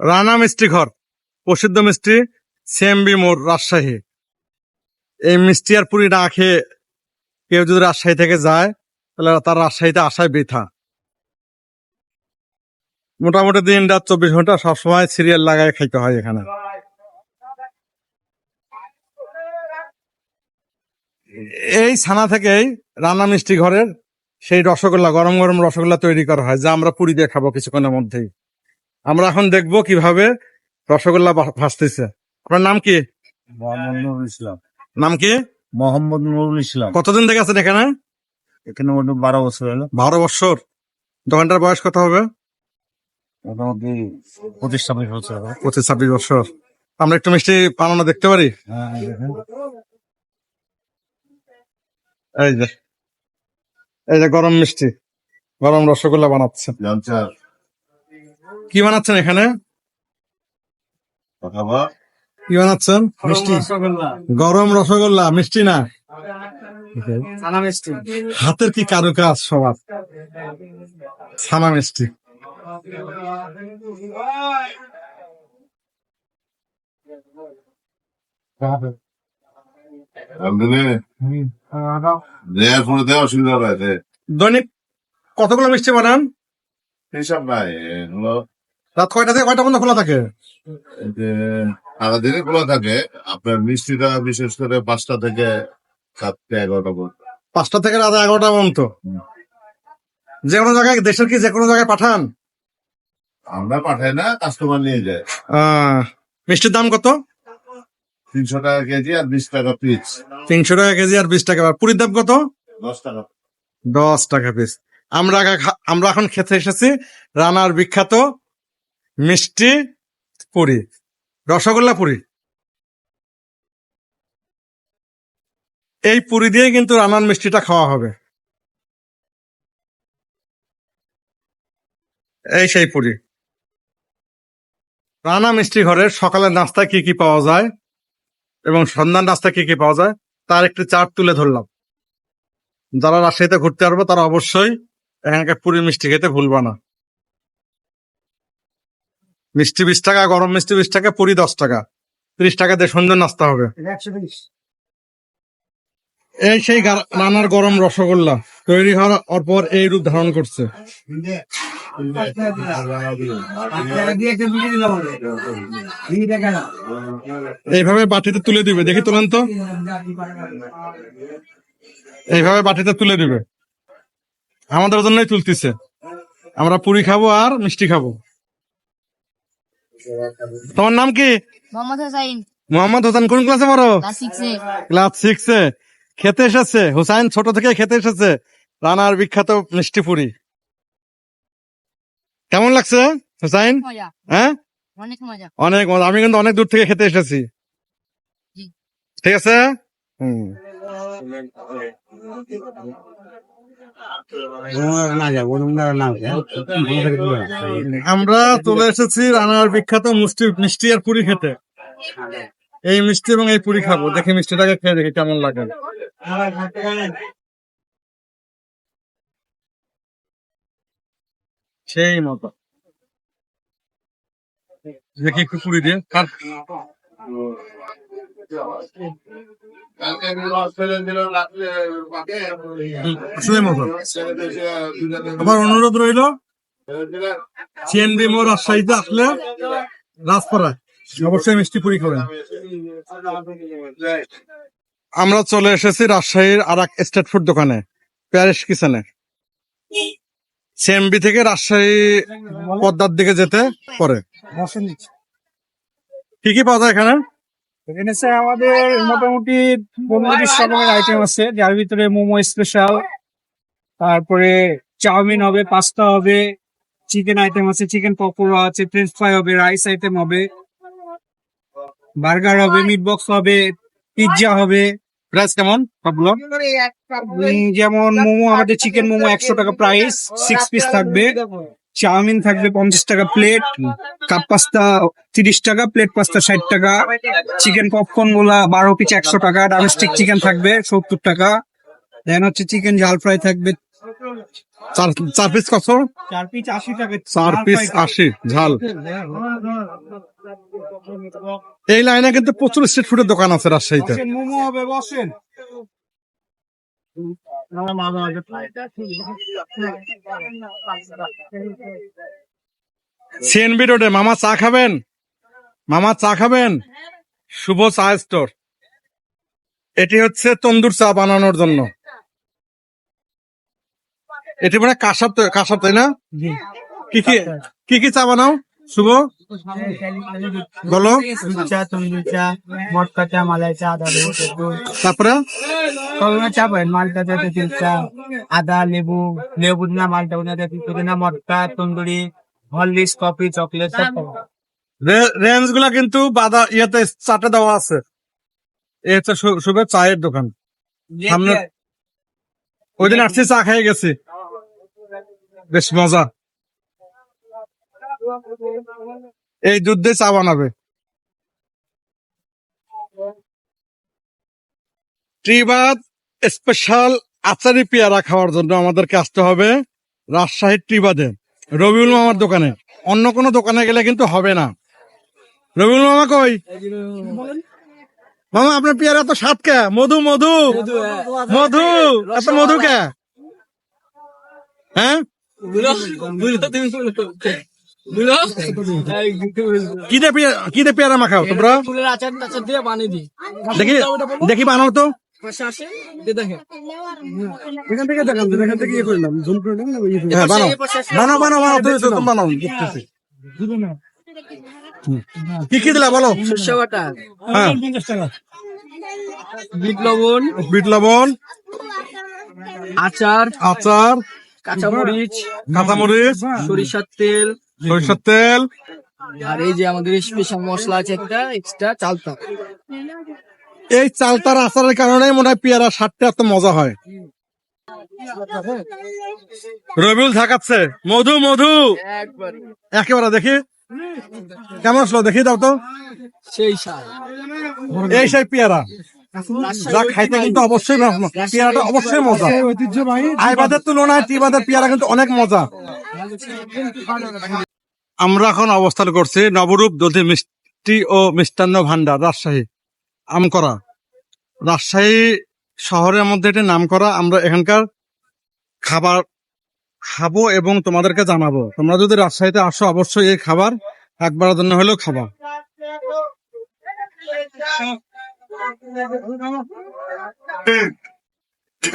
রানা মিষ্টি ঘর, প্রসিদ্ধ মিষ্টি সিএমবি মোড়, রাজশাহী। এই মিষ্টি আর পুরি না খেয়ে কেউ যদি রাজশাহী থেকে যায়, তাহলে তার রাজশাহীতে আসায় বৃথা। মোটামুটি দিন রাত চব্বিশ ঘণ্টা সবসময় সিরিয়াল লাগায় খাইতে হয় এখানে। এই ছানা থেকেই রান্না মিষ্টি ঘরের সেই রসগোল্লা, গরম গরম রসগোল্লা তৈরি করা হয়, যা আমরা পুরি দিয়ে খাব কিছুক্ষণের মধ্যেই। আমরা এখন দেখব কীভাবে রসগোল্লা ভাসতেছে আপনার নাম কি? মোহাম্মদ নুরুল ইসলাম। নাম কি? মোহাম্মদ নুরুল ইসলাম। কতদিন থেকে আছেন এখানে? এখানে মোটামুটি বারো বছর হলো। বারো বছর। দোকানটার বয়স কত হবে? মোটামুটি পঁচিশ ছাব্বিশ বছর হবে। পঁচিশ ছাব্বিশ বছর। আমরা একটু মিষ্টি বানানো দেখতে পারি? হ্যাঁ এই যে এই যে গরম মিষ্টি গরম রসগোল্লা বানাচ্ছে। কি বানাচ্ছেন এখানে? কি বানাচ্ছেন? মিষ্টি? গরম রসগোল্লা মিষ্টি না? হাতের কি কারুকাজ সবার? ছানা মিষ্টি। দৈনিক কতগুলো মিষ্টি বানান? হিসাব নাই হলো রাত কয়টা থেকে কয়টা পর্যন্ত খোলা থাকে? সারাদিনে খোলা থাকে। আপনার মিষ্টিটা বিশেষ করে পাঁচটা থেকে সাতটা এগারোটা পর্যন্ত। পাঁচটা থেকে রাত এগারোটা পর্যন্ত? যে কোনো জায়গায় দেশের কি যে কোনো জায়গায় পাঠান? আমরা পাঠাই না কাস্টমার নিয়ে যায়। মিষ্টির দাম কত? তিনশো টাকা কেজি আর বিশ টাকা পিস তিনশো টাকা কেজি আর বিশ টাকা। পুরীর দাম কত? দশ টাকা। দশ টাকা পিস আমরা আমরা এখন খেতে এসেছি রানার বিখ্যাত মিষ্টি পুরি, রসগোল্লা পুরি। এই পুরি দিয়ে কিন্তু রান্নার মিষ্টিটা খাওয়া হবে। এই সেই পুরি। রানা মিষ্টি ঘরের সকালের নাস্তা কি কি পাওয়া যায় এবং সন্ধ্যার নাস্তা কি কি পাওয়া যায় তার একটি চার্ট তুলে ধরলাম। যারা রাজশাহীতে ঘুরতে পারব তারা অবশ্যই এখানকার পুরি মিষ্টি খেতে ভুলবা না। মিষ্টি বিশ টাকা গরম মিষ্টি বিশ টাকা পুরি দশ টাকা। ত্রিশ টাকা দিয়ে সুন্দর নাস্তা হবে। এই সেই রান্নার গরম রসগোল্লা তৈরি হওয়ার পর এই রূপ ধারণ করছে। এইভাবে বাটিতে তুলে দিবে। দেখি তোলেন তো। এইভাবে বাটিতে তুলে দিবে। আমাদের জন্যই তুলতেছে। আমরা পুরি খাব আর মিষ্টি খাব। তোমার নাম কি? মোহাম্মদ হোসাইন। মোহাম্মদ হোসেন কোন ক্লাসে পড়ো? ক্লাস সিক্স সিক্সে খেতে এসেছে। হুসাইন ছোট থেকে খেতে এসেছে। রানার বিখ্যাত মিষ্টি পুরি। কেমন লাগছে হুসাইন? হ্যাঁ? অনেক মজা। অনেক মজা। আমি কিন্তু অনেক দূর থেকে খেতে এসেছি। ঠিক আছে? হুম। আমরা চলে এসেছি রানার বিখ্যাত মিষ্টি মিষ্টি আর পুরি খেতে। এই মিষ্টি এবং এই পুরি খাব। দেখি মিষ্টিটাকে খেয়ে দেখি কেমন লাগে। সেই মতো। দেখি একটু পুরি দিয়ে। আবার অনুরোধ রইল। সিএনবি মোড় রাজশাহীতে আসলে রাজপাড়ায়। অবশ্যই মিষ্টি পুরি খাবেন। আমরা চলে এসেছি রাজশাহীর আর এক স্টেট ফুড দোকানে প্যারিস কিচেনে। সিএমবি থেকে রাজশাহী পদ্মার দিকে যেতে পরে। কি কি পাওয়া যায় এখানে? স্যার আমাদের মোটামুটি পনেরো রকমের আইটেম আছে। যার ভিতরে মোমো স্পেশাল তারপরে চাউমিন হবে পাস্তা হবে চিকেন আইটেম আছে চিকেন পকোড়া আছে ফ্রেঞ্চ ফ্রাই হবে রাইস আইটেম হবে বার্গার হবে মিট বক্স হবে পিৎজা হবে। প্রাইস কেমন? সবগুলো যেমন মোমো আমাদের চিকেন মোমো একশো টাকা প্রাইস সিক্স পিস থাকবে। চাউমিন থাকবে পঞ্চাশ টাকা প্লেট কাপ পাস্তা তিরিশ টাকা প্লেট পাস্তা ষাট টাকা চিকেন পপকর্নগুলা বারো পিস একশো টাকা ডামস্টিক চিকেন থাকবে সত্তর টাকা। দেন হচ্ছে চিকেন ঝাল ফ্রাই থাকবে চার চার পিস কত? চার পিস আশি টাকা। চার পিস আশি ঝাল। এই লাইনে কিন্তু প্রচুর স্ট্রিট ফুডের দোকান আছে রাজশাহীতে। মোমো হবে বসেন। সিএনবি রোডে মামা চা খাবেন? মামা চা খাবেন? শুভ চা স্টোর এটি হচ্ছে তন্দুর চা বানানোর জন্য। এটি মানে কাসাব কাসাব তাই না? কি কি কি কি চা বানাও? শুভ? বলো। চা তন্দুর চা মটকা চা মালাই চা আদা লেবু তারপরে? সবগুলো চা পাবেন মালটা চা তেঁতুল চা আদা লেবু লেবু পুদিনা মালটা পুদিনা তেঁতুল পুদিনা মটকা তন্দুরি হরলিক্স কফি চকলেট সব রেঞ্জগুলা কিন্তু বাদা ইয়েতে চাটে দেওয়া আছে। এই হচ্ছে শুভের চায়ের দোকান। সামনে ওই দিন আসছি চা খেয়ে গেছি। বেশ মজা। এই যুদ্ধে চা বানাবে। ট্রিবাদ স্পেশাল আচারি পেয়ারা খাওয়ার জন্য আমাদেরকে আসতে হবে রাজশাহীর ট্রিবাদে রবিউল মামার দোকানে। অন্য কোনো দোকানে গেলে কিন্তু হবে না। রবিউল মামা কই? মামা, আপনার পেয়ারা এত সাত কে? মধু মধু? মধু। এত মধু কে? হ্যাঁ? কি দে পেয়ারা কি দে মাখাও তোমরা? দেখি দেখি বানাও তো। ইয়ে হ্যাঁ বানাও। তো। কি কি দিলা বলো হ্যাঁ। বিট লবণ। বিট লবণ। আচার। আচার। কাঁচামরিচ। কাঁচামরিচ। সরিষার তেল। সরিষার তেল। আর এই যে আমাদের স্পেশাল মশলা আছে একটা এক্সট্রা চালতা। এই চালতার আচারের কারণে মনে হয় পেয়ারা স্বাদটা এত মজা হয়। রবিউল ঝাঁকাচ্ছে মধু মধু। একেবারে। দেখি। কেমন আসলো? দেখি দাও তো। সেই এই সেই পেয়ারা। যা খাইতে কিন্তু অবশ্যই। পেয়ারাটা অবশ্যই মজা। আইবাদের তুলনায় টিবাদের পেয়ারা কিন্তু অনেক মজা। আমরা এখন অবস্থান করছি নবরূপ দধি মিষ্টি ও মিষ্টান্ন ভান্ডার রাজশাহী, আমকরা। রাজশাহী শহরের মধ্যে এটি নাম করা আমরা এখানকার খাবার খাব এবং তোমাদেরকে জানাব। তোমরা যদি রাজশাহীতে আসো, অবশ্যই এই খাবার একবারের জন্য হলেও খাবা।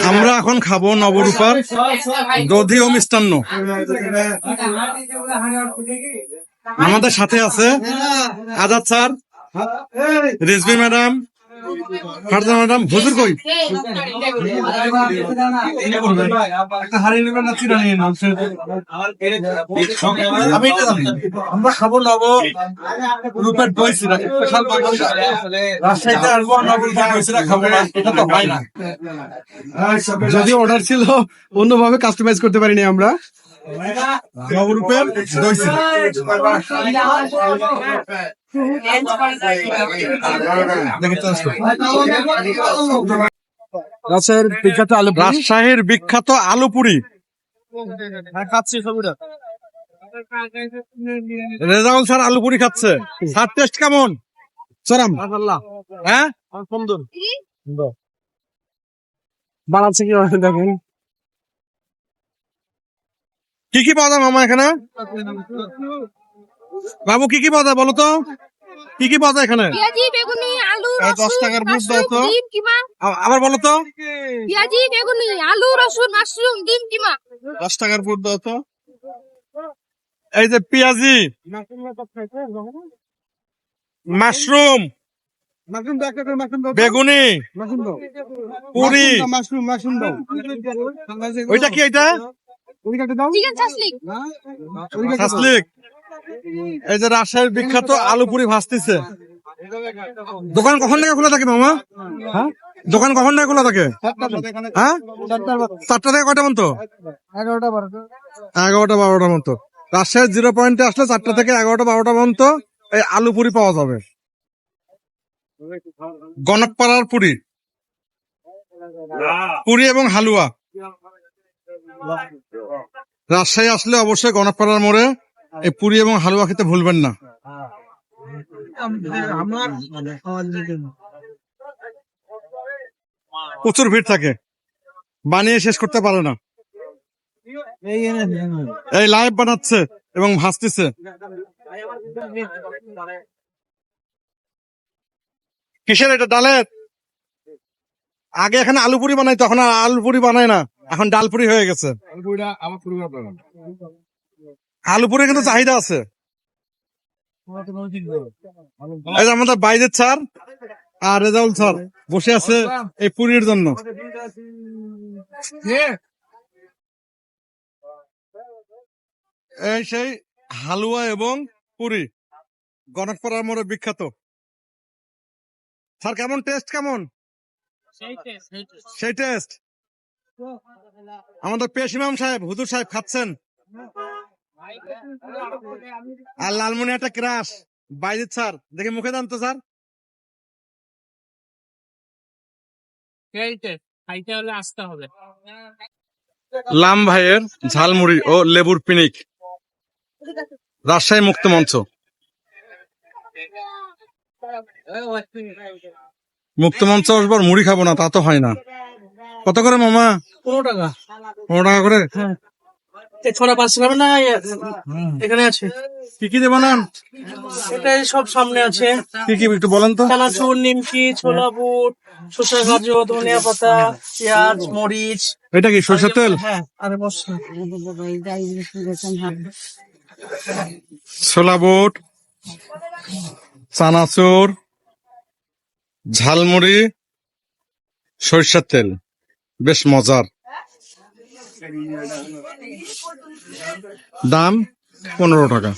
আমরা এখন খাব নবরূপার দধি ও মিষ্টান্ন। আমাদের সাথে আছে Azad sir Rizvi madam Farza madam হুজুর কই? আমি এটা জানি। আমরা খাব নব রূপের দই সিরা স্পেশাল রাজশাহীতে আসব নবরূপের দই সিরা খাব না এটা তো হয় না। যদি অর্ডার ছিল অন্যভাবে কাস্টমাইজ করতে পারিনি আমরা। নবরূপের দই সিরা দেখে তো আসো। রাজশাহীর বিখ্যাত আলু রাজশাহীর বিখ্যাত আলু পুরি খাচ্ছি সবুরা রেজাউল স্যার আলু পুরি খাচ্ছে। স্যার টেস্ট কেমন? চরাম। হ্যাঁ? সুন্দর বানাচ্ছে কি দেখেন? কি কি পাওয়া যায় মামা এখানে? বাবু কি কি পাওয়া যায় বলো তো? কি কি পাওয়া যায় এখানে? পেঁয়াজি বেগুনি আলু এই দশ টাকার বুট দাও তো। আবার বলো তো। পেঁয়াজি বেগুনি আলু রসুন মাশরুম ডিম কিমা। দশ টাকার ফুট দাও তো। এই যে পেঁয়াজি। মাশরুম। মাশরুম দাও। একটা করে মাশরুম দাও বেগুনি পুরি মাশরুম মাশরুম দাও। ওইটা কি এটা? এই যে রাজশাহীর বিখ্যাত আলু পুরি ভাজতেছে। দোকান কখন থেকে খোলা থাকে মামা? হ্যাঁ? দোকান কখন থেকে খোলা থাকে? হ্যাঁ? চারটা থেকে কয়টা পর্যন্ত? এগারোটা বারোটা। এগারোটা বারোটা মতো রাজশাহীর জিরো পয়েন্টে আসলে চারটা থেকে এগারোটা বারোটা পর্যন্ত এই আলু পুরি পাওয়া যাবে। গণকপাড়ার পুরি। পুরি এবং হালুয়া। রাজশাহী আসলে অবশ্যই গণপাড়ার মোড়ে এই পুরি এবং হালুয়া খেতে ভুলবেন না। প্রচুর ভিড় থাকে। বানিয়ে শেষ করতে পারে না। এই লাইভ বানাচ্ছে এবং ভাসতেছে। কিসের এটা, ডালের? আগে এখানে আলু পুরি বানাই তখন আর আলু পুরি বানায় না। এখন ডালপুরি হয়ে গেছে। আলু পুরি কিন্তু চাহিদা আছে। আমাদের বাইরের স্যার আর রেজাউল স্যার বসে আছে এই পুরীর জন্য। এই সেই হালুয়া এবং পুরি। গণকপাড়ার মোড়ে বিখ্যাত। স্যার কেমন? টেস্ট কেমন? সেই টেস্ট আমাদের পেশ ইমাম সাহেব হুজুর সাহেব খাচ্ছেন। আর লালমনি একটা ক্রাশ। বাইজিৎ স্যার দেখে মুখে দান তো স্যার। খাইতে হলে আসতে হবে। লাম ভাইয়ের ঝালমুড়ি ও লেবুর পিনিক। রাজশাহী মুক্ত মঞ্চ। মুক্ত মঞ্চ আসবার মুড়ি খাব না তা তো হয় না। কত করে মামা? পনেরো টাকা। পনেরো টাকা করে? এ ছোলা পাঁচশো খাবে না? এখানে আছে। কি কি দেবো না এটা সব সামনে আছে। কি কি একটু বলেন তো। চানাচুর নিমকি ছোলা বুট শসা গাজর ধনিয়া পাতা পেঁয়াজ মরিচ। এটা কি সরষের তেল? হ্যাঁ আরে মশলা। ছোলা বুট চানাচুর ঝালমুড়ি সরিষার তেল। বেশ মজার। দাম পনেরো টাকা।